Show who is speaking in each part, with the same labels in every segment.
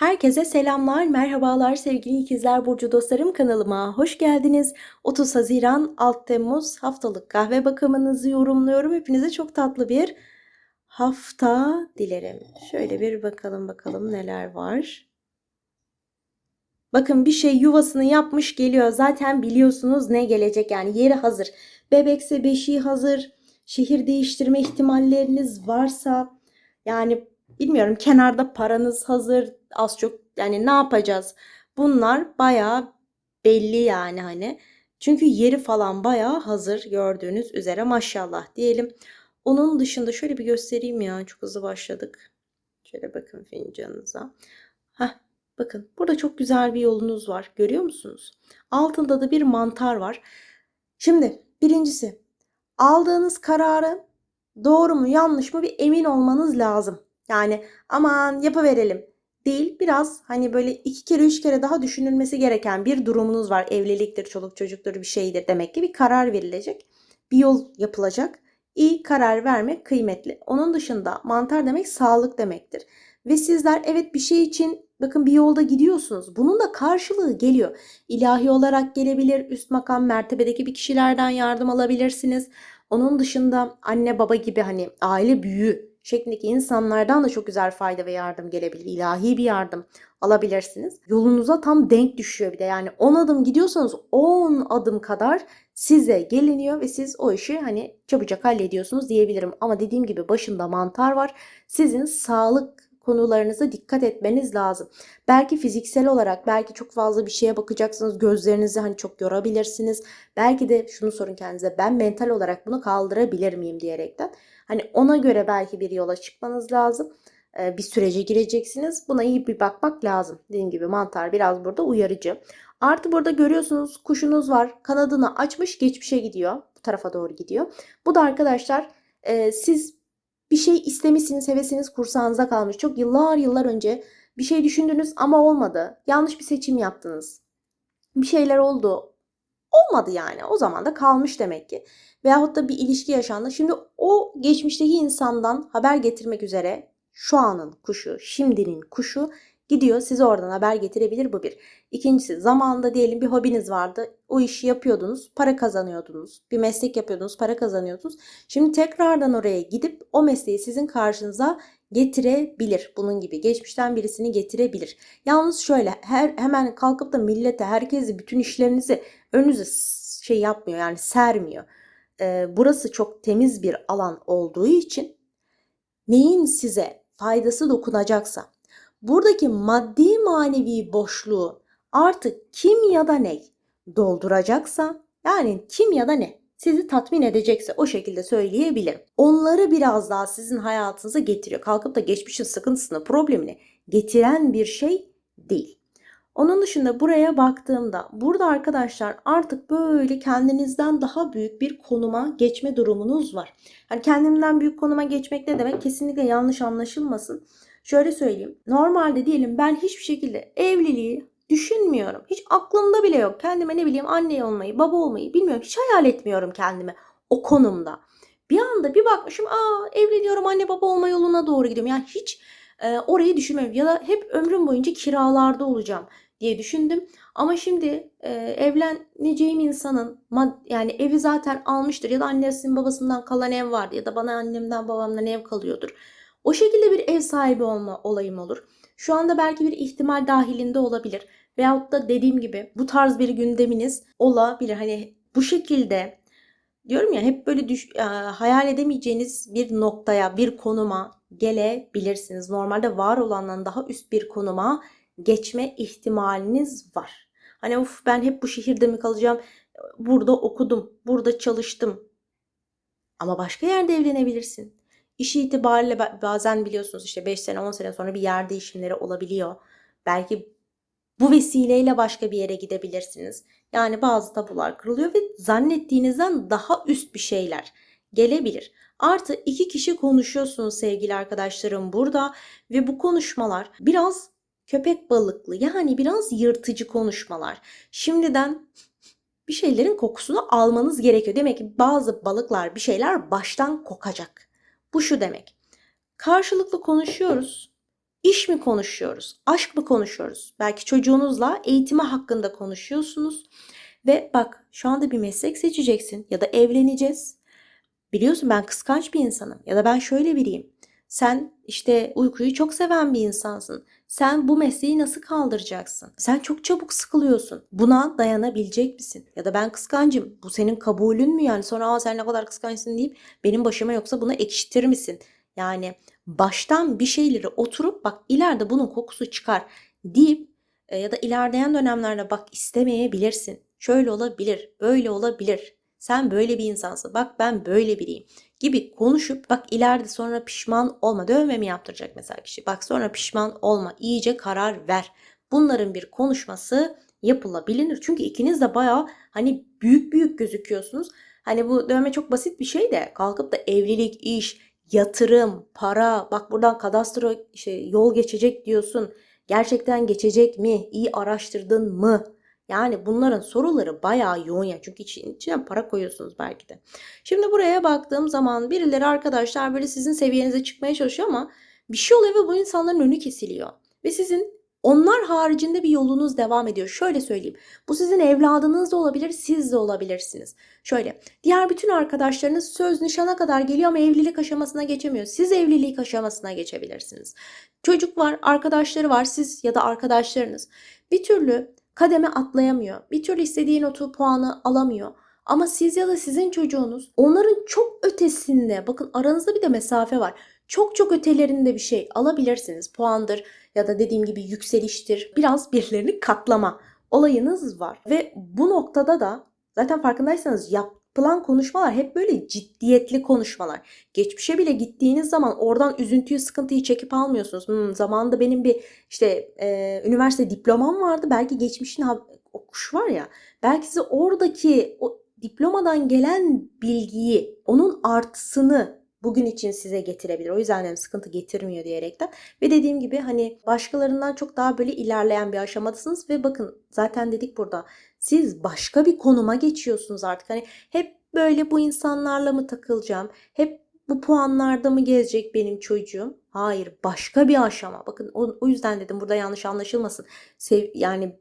Speaker 1: Herkese selamlar, merhabalar sevgili ikizler burcu dostlarım kanalıma hoş geldiniz. 30 Haziran 6 Temmuz haftalık kahve bakımınızı yorumluyorum. Hepinize çok tatlı bir hafta dilerim. Şöyle bir bakalım bakalım neler var. Bakın bir şey yuvasını yapmış geliyor. Zaten biliyorsunuz ne gelecek yani yeri hazır. Bebekse beşiği hazır. Şehir değiştirme ihtimalleriniz varsa yani bilmiyorum kenarda paranız hazır az çok yani ne yapacağız? Bunlar bayağı belli yani hani. Çünkü yeri falan bayağı hazır gördüğünüz üzere maşallah diyelim. Onun dışında şöyle bir göstereyim ya çok hızlı başladık. Şöyle bakın fincanınıza. Heh, bakın burada çok güzel bir yolunuz var görüyor musunuz? Altında da bir mantar var. Şimdi birincisi aldığınız kararı doğru mu yanlış mı bir emin olmanız lazım. Yani aman yapıverelim değil biraz hani böyle iki kere üç kere daha düşünülmesi gereken bir durumunuz var. Evliliktir, çoluk çocuktur bir şeydir demek ki bir karar verilecek. Bir yol yapılacak. İyi karar vermek kıymetli. Onun dışında mantar demek sağlık demektir. Ve sizler evet bir şey için bakın bir yolda gidiyorsunuz. Bunun da karşılığı geliyor. İlahi olarak gelebilir. Üst makam mertebedeki bir kişilerden yardım alabilirsiniz. Onun dışında anne baba gibi hani aile büyüğü şeklindeki insanlardan da çok güzel fayda ve yardım gelebilir. İlahi bir yardım alabilirsiniz. Yolunuza tam denk düşüyor bir de. Yani 10 adım gidiyorsanız 10 adım kadar size geliniyor ve siz o işi hani çabucak hallediyorsunuz diyebilirim. Ama dediğim gibi başında mantar var. Sizin sağlık konularınıza dikkat etmeniz lazım. Belki fiziksel olarak belki çok fazla bir şeye bakacaksınız. Gözlerinizi hani çok yorabilirsiniz. Belki de şunu sorun kendinize ben mental olarak bunu kaldırabilir miyim diyerekten. Hani ona göre belki bir yola çıkmanız lazım. Ee, bir sürece gireceksiniz. Buna iyi bir bakmak lazım. Dediğim gibi mantar biraz burada uyarıcı. Artı burada görüyorsunuz kuşunuz var. Kanadını açmış geçmişe gidiyor. Bu tarafa doğru gidiyor. Bu da arkadaşlar e, siz bir şey istemişsiniz, hevesiniz kursağınıza kalmış. Çok yıllar yıllar önce bir şey düşündünüz ama olmadı. Yanlış bir seçim yaptınız. Bir şeyler oldu. Olmadı yani. O zaman da kalmış demek ki. Veyahut da bir ilişki yaşandı. Şimdi o geçmişteki insandan haber getirmek üzere şu anın kuşu, şimdinin kuşu gidiyor size oradan haber getirebilir bu bir. İkincisi zamanında diyelim bir hobiniz vardı. O işi yapıyordunuz, para kazanıyordunuz. Bir meslek yapıyordunuz, para kazanıyordunuz. Şimdi tekrardan oraya gidip o mesleği sizin karşınıza getirebilir. Bunun gibi geçmişten birisini getirebilir. Yalnız şöyle her hemen kalkıp da millete, herkesi bütün işlerinizi önünüze şey yapmıyor yani sermiyor. Ee, burası çok temiz bir alan olduğu için neyin size faydası dokunacaksa buradaki maddi manevi boşluğu artık kim ya da ne dolduracaksa yani kim ya da ne sizi tatmin edecekse o şekilde söyleyebilirim. Onları biraz daha sizin hayatınıza getiriyor. Kalkıp da geçmişin sıkıntısını, problemini getiren bir şey değil. Onun dışında buraya baktığımda burada arkadaşlar artık böyle kendinizden daha büyük bir konuma geçme durumunuz var. Yani kendimden büyük konuma geçmek ne demek? Kesinlikle yanlış anlaşılmasın. Şöyle söyleyeyim. Normalde diyelim ben hiçbir şekilde evliliği düşünmüyorum. Hiç aklımda bile yok. Kendime ne bileyim anne olmayı, baba olmayı bilmiyorum. Hiç hayal etmiyorum kendimi o konumda. Bir anda bir bakmışım aa evleniyorum anne baba olma yoluna doğru gidiyorum. Yani hiç e, orayı düşünmüyorum. Ya da hep ömrüm boyunca kiralarda olacağım diye düşündüm. Ama şimdi e, evleneceğim insanın yani evi zaten almıştır ya da annesinin babasından kalan ev vardı ya da bana annemden babamdan ev kalıyordur. O şekilde bir ev sahibi olma olayım olur. Şu anda belki bir ihtimal dahilinde olabilir. Veyahut da dediğim gibi bu tarz bir gündeminiz olabilir. Hani bu şekilde diyorum ya hep böyle düş, e, hayal edemeyeceğiniz bir noktaya, bir konuma gelebilirsiniz. Normalde var olandan daha üst bir konuma geçme ihtimaliniz var. Hani uf ben hep bu şehirde mi kalacağım? Burada okudum, burada çalıştım. Ama başka yerde evlenebilirsin. İşi itibariyle bazen biliyorsunuz işte 5 sene 10 sene sonra bir yer değişimleri olabiliyor. Belki bu vesileyle başka bir yere gidebilirsiniz. Yani bazı tabular kırılıyor ve zannettiğinizden daha üst bir şeyler gelebilir. Artı iki kişi konuşuyorsunuz sevgili arkadaşlarım burada ve bu konuşmalar biraz köpek balıklı yani biraz yırtıcı konuşmalar. Şimdiden bir şeylerin kokusunu almanız gerekiyor. Demek ki bazı balıklar bir şeyler baştan kokacak. Bu şu demek. Karşılıklı konuşuyoruz. İş mi konuşuyoruz? Aşk mı konuşuyoruz? Belki çocuğunuzla eğitimi hakkında konuşuyorsunuz. Ve bak şu anda bir meslek seçeceksin ya da evleneceğiz. Biliyorsun ben kıskanç bir insanım ya da ben şöyle biriyim. Sen işte uykuyu çok seven bir insansın. Sen bu mesleği nasıl kaldıracaksın? Sen çok çabuk sıkılıyorsun. Buna dayanabilecek misin? Ya da ben kıskancım. Bu senin kabulün mü yani? Sonra Aa, sen ne kadar kıskançsın deyip benim başıma yoksa bunu ekşitir misin? Yani baştan bir şeyleri oturup bak ileride bunun kokusu çıkar deyip e, ya da ilerleyen dönemlerde bak istemeyebilirsin. Şöyle olabilir, böyle olabilir. Sen böyle bir insansın. Bak ben böyle biriyim gibi konuşup bak ileride sonra pişman olma. Dövme mi yaptıracak mesela kişi? Bak sonra pişman olma. İyice karar ver. Bunların bir konuşması yapılabilir. Çünkü ikiniz de baya hani büyük büyük gözüküyorsunuz. Hani bu dövme çok basit bir şey de kalkıp da evlilik, iş, yatırım, para, bak buradan kadastro şey, yol geçecek diyorsun. Gerçekten geçecek mi? İyi araştırdın mı? Yani bunların soruları bayağı yoğun ya. Çünkü için, içine para koyuyorsunuz belki de. Şimdi buraya baktığım zaman birileri arkadaşlar böyle sizin seviyenize çıkmaya çalışıyor ama bir şey oluyor ve bu insanların önü kesiliyor. Ve sizin onlar haricinde bir yolunuz devam ediyor. Şöyle söyleyeyim. Bu sizin evladınız da olabilir, siz de olabilirsiniz. Şöyle, diğer bütün arkadaşlarınız söz nişana kadar geliyor ama evlilik aşamasına geçemiyor. Siz evlilik aşamasına geçebilirsiniz. Çocuk var, arkadaşları var, siz ya da arkadaşlarınız. Bir türlü kademe atlayamıyor. Bir türlü istediği notu puanı alamıyor. Ama siz ya da sizin çocuğunuz onların çok ötesinde bakın aranızda bir de mesafe var. Çok çok ötelerinde bir şey alabilirsiniz. Puandır ya da dediğim gibi yükseliştir. Biraz birilerini katlama olayınız var. Ve bu noktada da zaten farkındaysanız yapılan konuşmalar hep böyle ciddiyetli konuşmalar. Geçmişe bile gittiğiniz zaman oradan üzüntüyü, sıkıntıyı çekip almıyorsunuz. Hmm, zamanında benim bir işte e, üniversite diplomam vardı. Belki geçmişin okuş var ya. Belki size oradaki o diplomadan gelen bilgiyi, onun artısını bugün için size getirebilir. O yüzden hem sıkıntı getirmiyor diyerekten. Ve dediğim gibi hani başkalarından çok daha böyle ilerleyen bir aşamadasınız ve bakın zaten dedik burada siz başka bir konuma geçiyorsunuz artık. Hani hep böyle bu insanlarla mı takılacağım? Hep bu puanlarda mı gezecek benim çocuğum? Hayır, başka bir aşama. Bakın o, o yüzden dedim burada yanlış anlaşılmasın. Sev, yani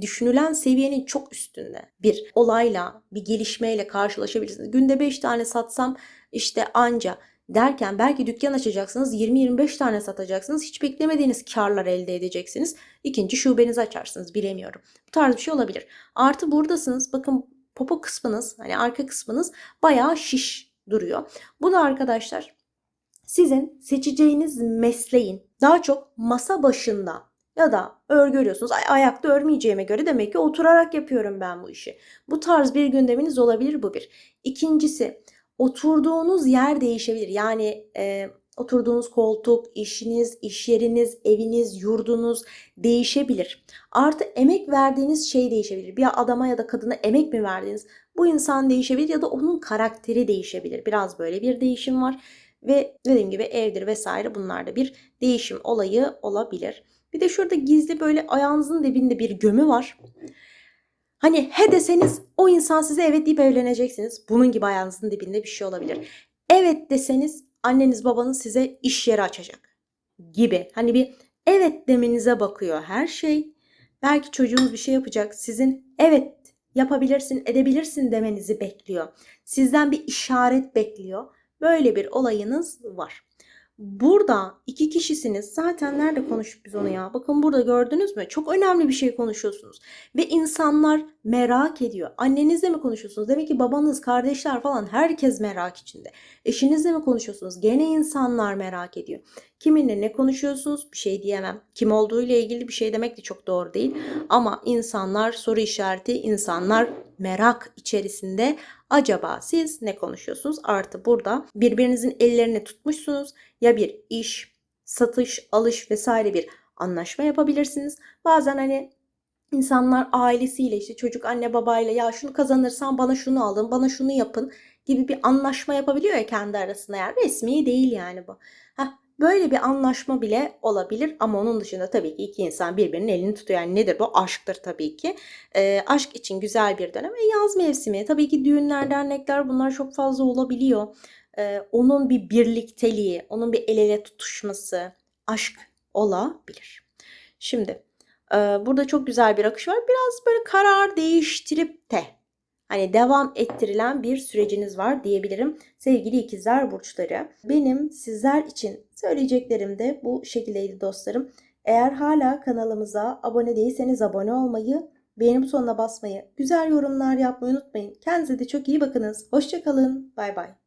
Speaker 1: düşünülen seviyenin çok üstünde. Bir olayla, bir gelişmeyle karşılaşabilirsiniz. Günde 5 tane satsam işte anca derken belki dükkan açacaksınız 20-25 tane satacaksınız. Hiç beklemediğiniz karlar elde edeceksiniz. İkinci şubenizi açarsınız bilemiyorum. Bu tarz bir şey olabilir. Artı buradasınız. Bakın popo kısmınız hani arka kısmınız bayağı şiş duruyor. Bu da arkadaşlar sizin seçeceğiniz mesleğin daha çok masa başında ya da örgü örüyorsunuz. Ay, ayakta örmeyeceğime göre demek ki oturarak yapıyorum ben bu işi. Bu tarz bir gündeminiz olabilir bu bir. İkincisi oturduğunuz yer değişebilir. Yani e, oturduğunuz koltuk, işiniz, iş yeriniz, eviniz, yurdunuz değişebilir. Artı emek verdiğiniz şey değişebilir. Bir adama ya da kadına emek mi verdiniz? Bu insan değişebilir ya da onun karakteri değişebilir. Biraz böyle bir değişim var. Ve dediğim gibi evdir vesaire bunlarda bir değişim olayı olabilir. Bir de şurada gizli böyle ayağınızın dibinde bir gömü var. Hani he deseniz o insan size evet deyip evleneceksiniz. Bunun gibi ayağınızın dibinde bir şey olabilir. Evet deseniz anneniz babanız size iş yeri açacak gibi. Hani bir evet demenize bakıyor her şey. Belki çocuğunuz bir şey yapacak. Sizin evet yapabilirsin, edebilirsin demenizi bekliyor. Sizden bir işaret bekliyor. Böyle bir olayınız var. Burada iki kişisiniz. Zaten nerede konuştuk biz onu ya? Bakın burada gördünüz mü? Çok önemli bir şey konuşuyorsunuz. Ve insanlar merak ediyor. Annenizle mi konuşuyorsunuz? Demek ki babanız, kardeşler falan herkes merak içinde. Eşinizle mi konuşuyorsunuz? Gene insanlar merak ediyor. Kiminle ne konuşuyorsunuz? Bir şey diyemem. Kim olduğu ile ilgili bir şey demek de çok doğru değil. Ama insanlar soru işareti, insanlar merak içerisinde acaba siz ne konuşuyorsunuz? Artı burada birbirinizin ellerini tutmuşsunuz. Ya bir iş, satış, alış vesaire bir anlaşma yapabilirsiniz. Bazen hani insanlar ailesiyle işte çocuk anne babayla ya şunu kazanırsan bana şunu alın, bana şunu yapın gibi bir anlaşma yapabiliyor ya kendi arasında yani resmi değil yani bu. Heh, Böyle bir anlaşma bile olabilir ama onun dışında tabii ki iki insan birbirinin elini tutuyor. Yani nedir bu? Aşktır tabii ki. E, aşk için güzel bir dönem. E, yaz mevsimi. Tabii ki düğünler, dernekler bunlar çok fazla olabiliyor. E, onun bir birlikteliği, onun bir el ele tutuşması, aşk olabilir. Şimdi e, burada çok güzel bir akış var. Biraz böyle karar değiştirip de hani devam ettirilen bir süreciniz var diyebilirim. Sevgili ikizler burçları. Benim sizler için söyleyeceklerim de bu şekildeydi dostlarım. Eğer hala kanalımıza abone değilseniz abone olmayı, beğeni butonuna basmayı, güzel yorumlar yapmayı unutmayın. Kendinize de çok iyi bakınız. Hoşçakalın. Bay bay.